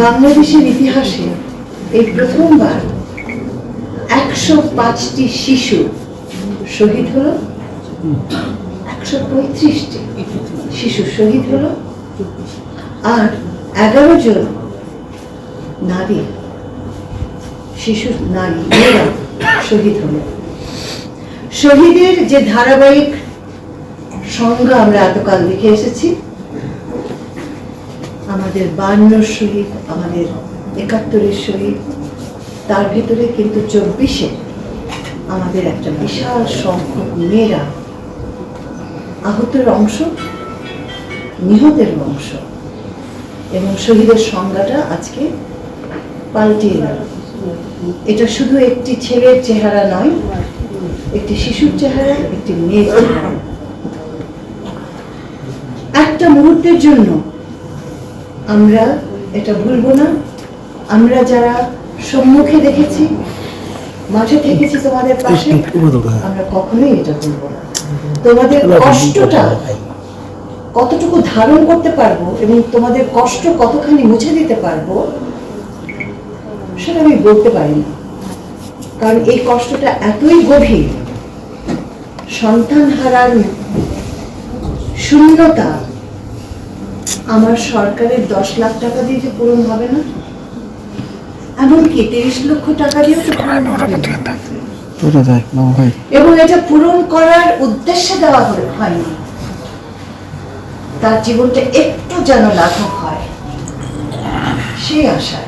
বাংলাদেশের ইতিহাসে এই প্রথমবার একশো পাঁচটি শিশু শহীদ হলো, একশো পঁয়ত্রিশটি শিশু শহীদ হলো, আর এগারো জন নারী, শিশু নারী মেয়েরা শহীদ হলো। শহীদের যে ধারাবাহিক সংজ্ঞা আমরা এতকাল দেখে এসেছি আমাদের বান্ন শহীদ, আমাদের একাত্তরের শহীদ, তার ভিতরে কিন্তু চব্বিশে আমাদের একটা বিশাল সংখ্যক মেয়েরা আহতের অংশ, নিহতের অংশ এবং শহীদের সংজ্ঞাটা আজকে পাল্টে গেল। এটা শুধু একটি ছেলের চেহারা নয়, একটি শিশুর চেহারা, একটি মেয়ের চেহারা। একটা মুহূর্তের জন্য আমরা এটা ভুলবো না। আমরা যারা সম্মুখে দেখেছি মাঠে থেকেছি তোমাদের পাশে আমরা কখনোই এটা ভুলবো না। তোমাদের কষ্টটা কতটুকু ধারণ করতে পারব এবং তোমাদের কষ্ট কতখানি মুছে দিতে পারব সেটা আমি বলতে পারি না কারণ এই কষ্টটা এতই গভীর সন্তান হারার শূন্যতা আমার সরকারের দশ লাখ টাকা দিয়ে যে পূরণ হবে না? এমনকি তিরিশ লক্ষ টাকা দিয়েও তো পূরণ হবে? এবং এটা পূরণ করার উদ্দেশ্যে দেওয়া হল- হয়নি। তার জীবনটা একটু যেন লাঘব হয় সেই আশায়।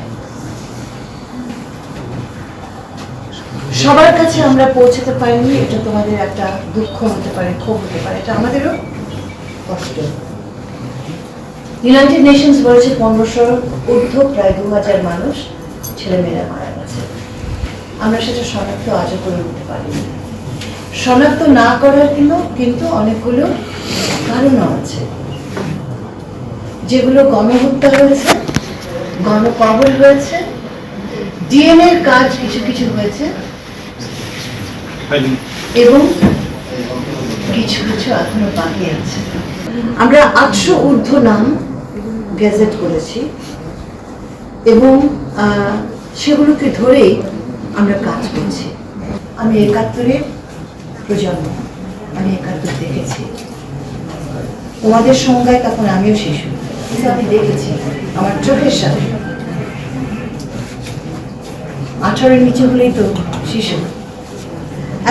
সবার কাছে আমরা পৌঁছাতে পারিনি এটা তোমাদের একটা দুঃখ হতে পারে ক্ষোভ হতে পারে এটা আমাদেরও কষ্ট। ইউনাইটেড নেশনস বলেছে পনেরোশো ঊর্ধ্ব প্রায় দু হাজার মানুষ ছেলেমেয়েরা মারা গেছে। আমরা সেটা শনাক্ত আজও করে উঠতে পারিনি। শনাক্ত না করার কিন্তু কিন্তু অনেকগুলো কারণও আছে। যেগুলো গণহত্যা হয়েছে গণকবল হয়েছে ডিএনএ এর কাজ কিছু কিছু হয়েছে এবং কিছু কিছু এখনও বাকি আছে। আমরা আটশো ঊর্ধ্ব নাম গেজেট করেছি এবং সেগুলোকে ধরেই আমরা কাজ করছি। আমি একাত্তরের প্রজন্ম, আমি একাত্তর দেখেছি। তোমাদের সংজ্ঞায় তখন আমিও শিশু কিন্তু আমি দেখেছি, আমার চোখের সাথে আঠারোর নিচে হলেই তো শিশু।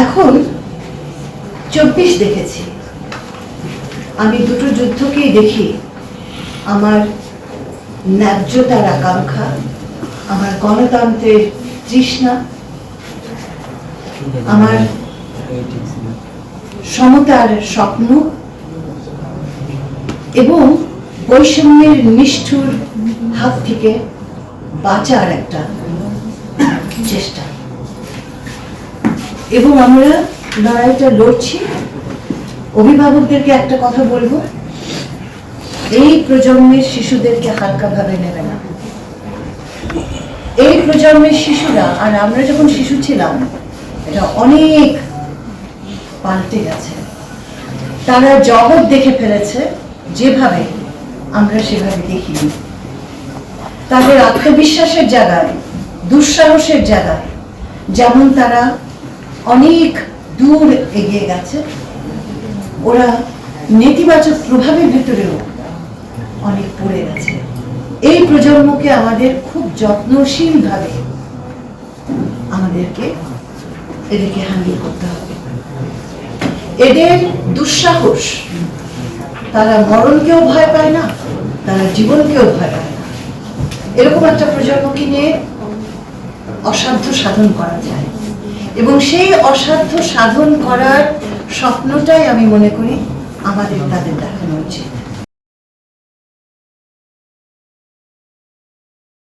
এখন চব্বিশ দেখেছি। আমি দুটো যুদ্ধকেই দেখি। আমার ন্যায্যতার আকাঙ্ক্ষা, আমার গণতন্ত্রের তৃষ্ণা, আমার সমতার স্বপ্ন এবং বৈষম্যের নিষ্ঠুর হাত থেকে বাঁচার একটা চেষ্টা। এবং আমরা লড়াইটা লড়ছি। অভিভাবকদেরকে একটা কথা বলব। এই প্রজন্মের শিশুদেরকে হালকাভাবে নেবে না। এই প্রজন্মের শিশুরা, আর আমরা যখন শিশু ছিলাম, এটা অনেক পাল্টে গেছে। তারা জগৎ দেখে ফেলেছে, যেভাবে আমরা সেভাবে দেখিনি। তাদের আত্মবিশ্বাসের জায়গায়, দুঃসাহসের জায়গায়, যেমন তারা অনেক দূর এগিয়ে গেছে, ওরা নেতিবাচক প্রভাবের ভিতরেও অনেক পড়ে গেছে এই প্রজন্মকে আমাদের খুব যত্নশীলভাবে আমাদেরকে এদেরকে হ্যান্ডেল করতে হবে। এদের দুঃসাহস, তারা মরণকেও ভয় পায় না, তারা জীবনকেও ভয় পায় না। এরকম একটা প্রজন্মকে নিয়ে অসাধ্য সাধন করা যায়। এবং সেই অসাধ্য সাধন করার স্বপ্নটাই আমি মনে করি আমাদের তাদের দেখানো উচিত।